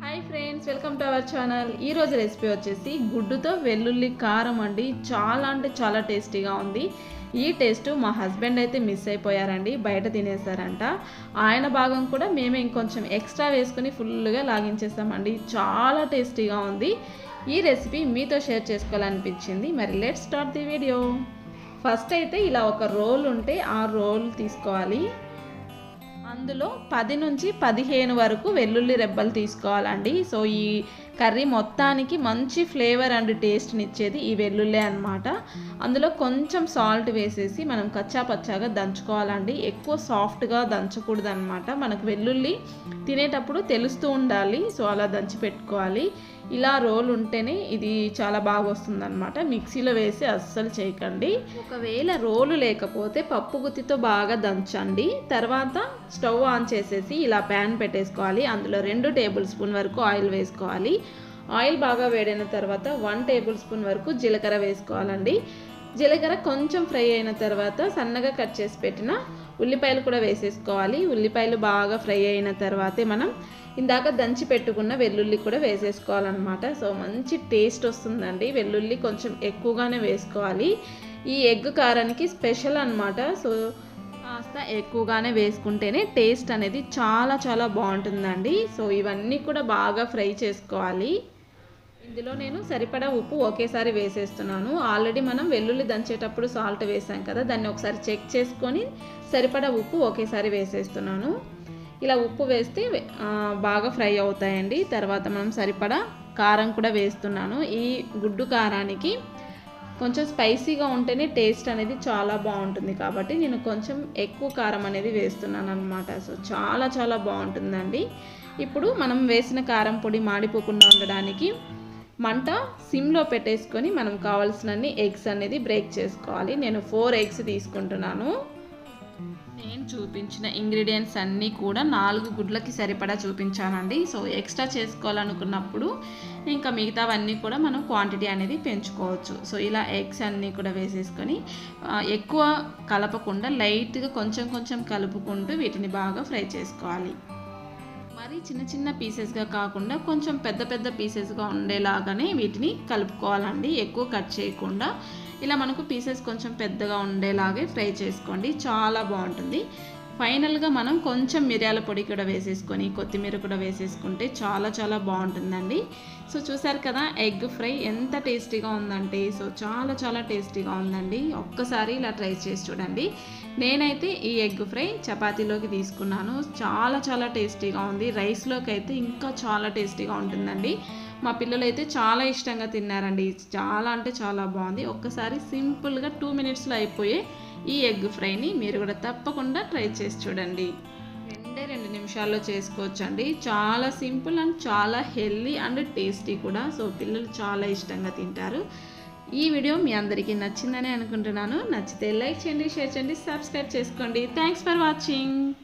Hi friends welcome to our channel. ఈరోజు recipe వచ్చేసి గుడ్డుతో వెల్లుల్లి కారం అండి. చాలా అంటే చాలా టేస్టీగా ఉంది. ఈ టేస్ట్ మా హస్బెండ్ అయితే మిస్ అయిపోయారండి. బయట తినేసారంట ఆయన భాగం కూడా మేమే ఇంకొంచెం ఎక్స్ట్రా వేసుకుని ఫుల్గా లాగించేస్తామండి చాలా టేస్టీగా ఉంది. ఈ రెసిపీ మీతో షేర్ చేసుకోవాలనిపించింది. మరి let start the video first అయితే ఇలా ఒక రోల్ ఉంటే ఆ రోల్ తీసుకోవాలి. అందులో పది నుంచి పదిహేను వరకు వెల్లుల్లి రెబ్బలు తీసుకోవాలండి. సో ఈ కర్రీ మొత్తానికి మంచి ఫ్లేవర్ అండ్ టేస్ట్ని ఇచ్చేది ఈ వెల్లుల్లి అనమాట అందులో కొంచెం సాల్ట్ వేసేసి మనం కచ్చా పచ్చాగా దంచుకోవాలండి. ఎక్కువ సాఫ్ట్గా దంచకూడదు అనమాట మనకు వెల్లుల్లి తినేటప్పుడు తెలుస్తూ ఉండాలి సో అలా దంచి పెట్టుకోవాలి. ఇలా రోల్ ఉంటేనే ఇది చాలా బాగా వస్తుంది అనమాట మిక్సీలో వేసి అస్సలు చేయకండి. ఒకవేళ రోలు లేకపోతే పప్పు గుత్తితో బాగా దంచండి. తర్వాత స్టవ్ ఆన్ చేసేసి ఇలా ప్యాన్ పెట్టేసుకోవాలి. అందులో రెండు టేబుల్ స్పూన్ వరకు ఆయిల్ వేసుకోవాలి. ఆయిల్ బాగా వేడైన తర్వాత వన్ టేబుల్ స్పూన్ వరకు జీలకర్ర వేసుకోవాలండి. జీలకర్ర కొంచెం ఫ్రై అయిన తర్వాత సన్నగా కట్ చేసి పెట్టిన ఉల్లిపాయలు కూడా వేసేసుకోవాలి. ఉల్లిపాయలు బాగా ఫ్రై అయిన తర్వాతే మనం ఇందాక దంచి పెట్టుకున్న వెల్లుల్లి కూడా వేసేసుకోవాలన్నమాట. సో మంచి టేస్ట్ వస్తుందండి. వెల్లుల్లి కొంచెం ఎక్కువగానే వేసుకోవాలి. ఈ ఎగ్ కారానికి స్పెషల్ అనమాట సో కాస్త ఎక్కువగానే వేసుకుంటేనే టేస్ట్ అనేది చాలా చాలా బాగుంటుందండి. సో ఇవన్నీ కూడా బాగా ఫ్రై చేసుకోవాలి. ఇందులో నేను సరిపడా ఉప్పు ఒకేసారి వేసేస్తున్నాను. ఆల్రెడీ మనం వెల్లుల్లి దంచేటప్పుడు సాల్ట్ వేసాం కదా దాన్ని ఒకసారి చెక్ చేసుకొని సరిపడా ఉప్పు ఒకేసారి వేసేస్తున్నాను. ఇలా ఉప్పు వేస్తే బాగా ఫ్రై అవుతాయండి. తర్వాత మనం సరిపడా కారం కూడా వేస్తున్నాను. ఈ గుడ్డు కారానికి కొంచెం స్పైసీగా ఉంటేనే టేస్ట్ అనేది చాలా బాగుంటుంది కాబట్టి నేను కొంచెం ఎక్కువ కారం అనేది వేస్తున్నాను అనమాట సో చాలా చాలా బాగుంటుందండి. ఇప్పుడు మనం వేసిన కారం పొడి మాడిపోకుండా ఉండడానికి మంట సిమ్లో పెట్టేసుకొని మనం కావాల్సినన్ని ఎగ్స్ అనేది బ్రేక్ చేసుకోవాలి. నేను ఫోర్ ఎగ్స్ తీసుకుంటున్నాను. నేను చూపించిన ఇంగ్రీడియంట్స్ అన్నీ కూడా నాలుగు గుడ్లకి సరిపడా చూపించానండి. సో ఎక్స్ట్రా చేసుకోవాలనుకున్నప్పుడు ఇంకా మిగతావన్నీ కూడా మనం క్వాంటిటీ అనేది పెంచుకోవచ్చు. సో ఇలా ఎగ్స్ అన్నీ కూడా వేసేసుకొని ఎక్కువ కలపకుండా లైట్గా కొంచెం కొంచెం కలుపుకుంటూ వీటిని బాగా ఫ్రై చేసుకోవాలి. మరి చిన్న చిన్న పీసెస్గా కాకుండా కొంచెం పెద్ద పెద్ద పీసెస్గా ఉండేలాగానే వీటిని కలుపుకోవాలండి. ఎక్కువ కట్ చేయకుండా. ఇలా మనకు పీసెస్ కొంచెం పెద్దగా ఉండేలాగే ఫ్రై చేసుకోండి. చాలా బాగుంటుంది. ఫైనల్గా మనం కొంచెం మిరియాల పొడి కూడా వేసేసుకొని కొత్తిమీర కూడా వేసేసుకుంటే చాలా చాలా బాగుంటుందండి. సో చూసారు కదా ఎగ్ ఫ్రై ఎంత టేస్టీగా ఉందంటే సో చాలా చాలా టేస్టీగా ఉందండి. ఒక్కసారి ఇలా ట్రై చేసి చూడండి. నేనైతే ఈ ఎగ్ ఫ్రై చపాతీలోకి తీసుకున్నాను. చాలా చాలా టేస్టీగా ఉంది. రైస్లోకి అయితే ఇంకా చాలా టేస్టీగా ఉంటుందండి. మా పిల్లలు అయితే చాలా ఇష్టంగా తిన్నారండి. చాలా అంటే చాలా బాగుంది. ఒక్కసారి సింపుల్గా టూ మినిట్స్లో అయిపోయే ఈ ఎగ్ ఫ్రైని మీరు కూడా తప్పకుండా ట్రై చేసి చూడండి. రెండే రెండు నిమిషాల్లో చేసుకోవచ్చండి. చాలా సింపుల్ అండ్ చాలా హెల్దీ అండ్ టేస్టీ కూడా. సో పిల్లలు చాలా ఇష్టంగా తింటారు. ఈ వీడియో మీ అందరికీ నచ్చిందని అనుకుంటున్నాను. నచ్చితే లైక్ చేయండి షేర్ చేయండి సబ్స్క్రైబ్ చేసుకోండి. Thanks for watching.